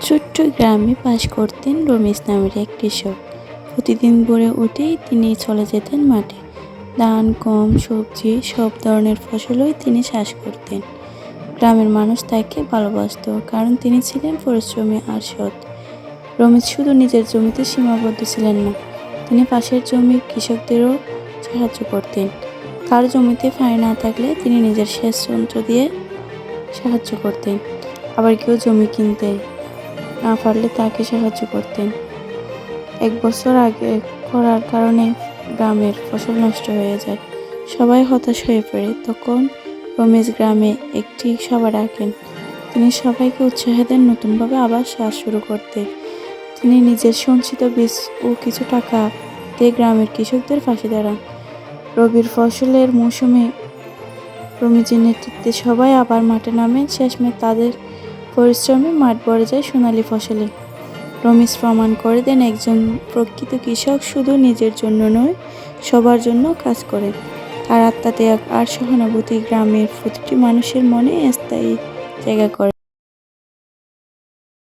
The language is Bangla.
ছোট্ট গ্রামে বাস করতেন রমেশ নামের এক কৃষক। প্রতিদিন ভোরে উঠেই তিনি চলে যেতেন মাঠে। ধান, গম, সবজি, সব ধরনের ফসলই তিনি চাষ করতেন। গ্রামের মানুষ তাকে ভালোবাসতো কারণ তিনি ছিলেন পরিশ্রমী আর সৎ। রমেশ শুধু নিজের জমিতে সীমাবদ্ধ ছিলেন না, তিনি পাশের জমির কৃষকদেরও সাহায্য করতেন। তার জমিতে পানি না থাকলে তিনি নিজের সেচ যন্ত্র দিয়ে সাহায্য করতেন। আবার কেউ জমি কিনতে না পারলে তাকে সাহায্য করতেন। এক বছর আগে করার কারণে গ্রামের ফসল নষ্ট হয়ে যায়। সবাই হতাশ হয়ে পড়ে। তখন রমেশ গ্রামে একটি সভা ডাকেন। তিনি সবাইকে উৎসাহ দেন নতুনভাবে আবার চাষ শুরু করতে। তিনি নিজের সঞ্চিত বীজ ও কিছু টাকা দিয়ে গ্রামের কৃষকদের পাশে দাঁড়ান। রবির ফসলের মৌসুমে রমিজের নেতৃত্বে সবাই আবার মাঠে নামেন। শেষমে তাদের পরিশ্রমে মাঠ বড় যায় সোনালি ফসলে। রমেশ প্রমাণ করে দেন, একজন প্রকৃত কৃষক শুধু নিজের জন্য নয়, সবার জন্য কাজ করে। তার আত্মাতে আর সহানুভূতি গ্রামের প্রতিটি মানুষের মনে স্থায়ী জায়গা করে।